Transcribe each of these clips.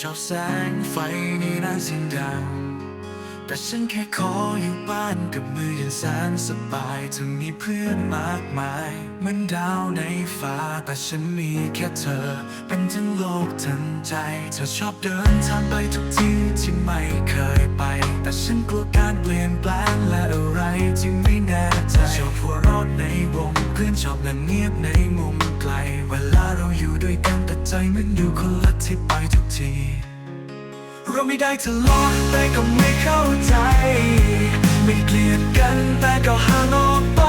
ชอบแสงไฟในร้านเสียงดังแต่ฉันแค่ขออยู่บ้านกับมือเย็นแสนสบายถึงมีเพื่อนมากมายเหมือนดาวในฟ้า แต่ฉันมีแค่เธอ เป็นทั้งโลกทั้งใจ เธอชอบเดินทางไปทุกที่ที่ไม่เคยไป แต่ฉันกลัวการเปลี่ยนแปลงและอะไรที่ไม่แน่ใจชอบหัวเรอดในวงเพื่อนชอบนั่งเงียบในมุมไกล เวลาเราอยู่ด้วยกันแต่ใจมันอยู่คนละ เราไม่ได้ทะเลาะแต่ก็ไม่เข้าใจ ไม่เกลียดกันแต่ก็ห่างออกไป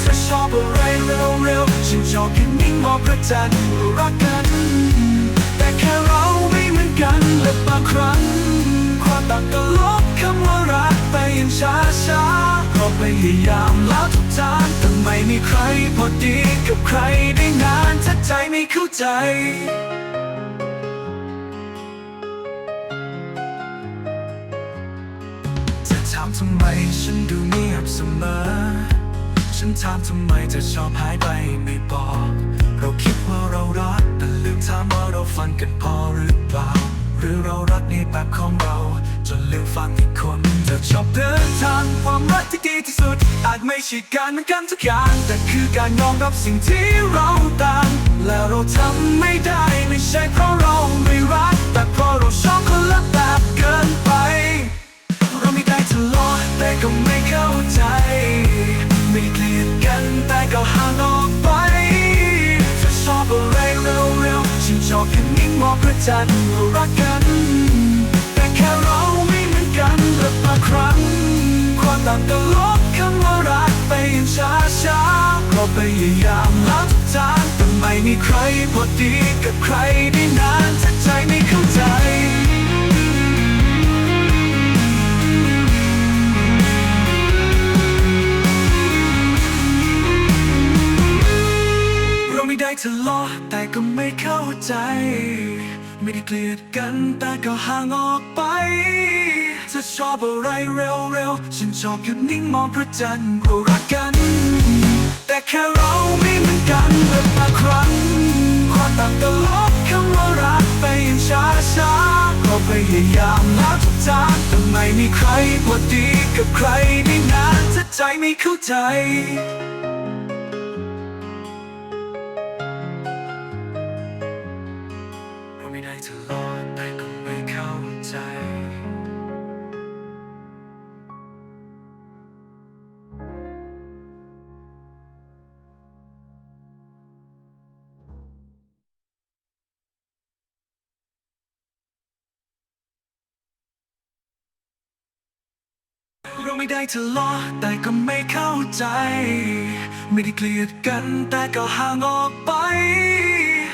เธอชอบอะไรเร็วๆฉันชอบแค่นิ่งมองพระจันทร์รักกัน แต่แค่เราไม่เหมือนกันและบางครั้ง ความต่างก็ลบคำว่ารักไปอย่างช้าช้าๆเราพยายามแล้วทุกทางแต่ไม่มีใครพอดีกับใครได้นานถ้าใจไม่เข้าใจามทำไมฉันดูเงียบเสมอ ฉันถามทำไมเธอชอบหายไปไม่บอก เราคิดว่าเรารักแต่ลืมถามว่าเราฟังกันพอหรือเปล่า หรือเรารักในแบบของเรา จนลืมฟังอีกคนเธอชอบเดินทางความรักที่ดีที่สุด อาจไม่ใช่การเหมือนกันทุกอย่าง แต่คือการยอมรับสิ่งที่เราต่าง และเราทำไม่ได้ไม่ใช่เพราะเราไม่รักแต่เพราะ นแต่ก็ห่างออกไปเธอชอบอะไรเร็วๆฉันชอบแค่นิ่งมองพระจันทร์รักกัน แต่แค่เราไม่เหมือนกันและบางครั้ง ความต่างก็ลบคำว่ารักไปอย่างช้าช้าๆเราพยายามแล้วทุกทางแต่ไม่มีใครพอดีกับใครได้นานถ้าใจไม่เข้าใจ ทะเลาะแต่ก็ไม่เข้าใจ ไม่ได้เกลียดกันแต่ก็ห่างออกไปเธอชอบอะไรเร็วๆ ฉันชอบหยุดนิ่งมองพระจันทร์เรารักกัน แต่แค่เราไม่เหมือนกันและบางครั้งความต่างก็ลบคำว่ารักไปอย่างช้าช้าๆเราพยายามแล้วทุกทางแต่ไม่มีใครพอดีกับใครได้นานถ้าใจไม่เข้าใจ ไม่ได้ทะเลาะแต่ก็ไม่เข้าใจ ไม่ได้เกลียดกันแต่ก็ห่างออกไป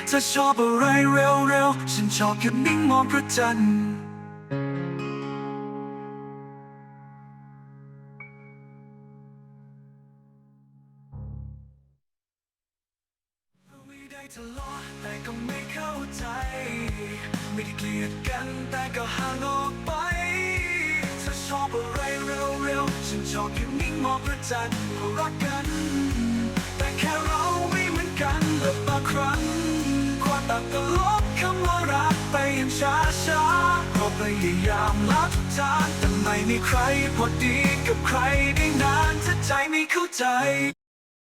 เธอชอบอะไรเร็วๆฉันชอบแค่นิ่งมองพระจันทร์เราไม่ได้ทะเลาะแต่ก็ไม่เข้าใจไม่ได้เกลียดกันแต่ก็ห่างออกไปเธอชอบอะไร ชอบอยู่นิ่งมองพระจันทร์เรารักกัน แต่แค่เราไม่เหมือนกันและบางครั้งความต่างก็ลบคำว่ารักไปอย่างช้าช้าเราพยายามล้วทุกทางแต่ไม่มีใครพอดีกับใครได้นานถ้าใจไม่เข้าใจ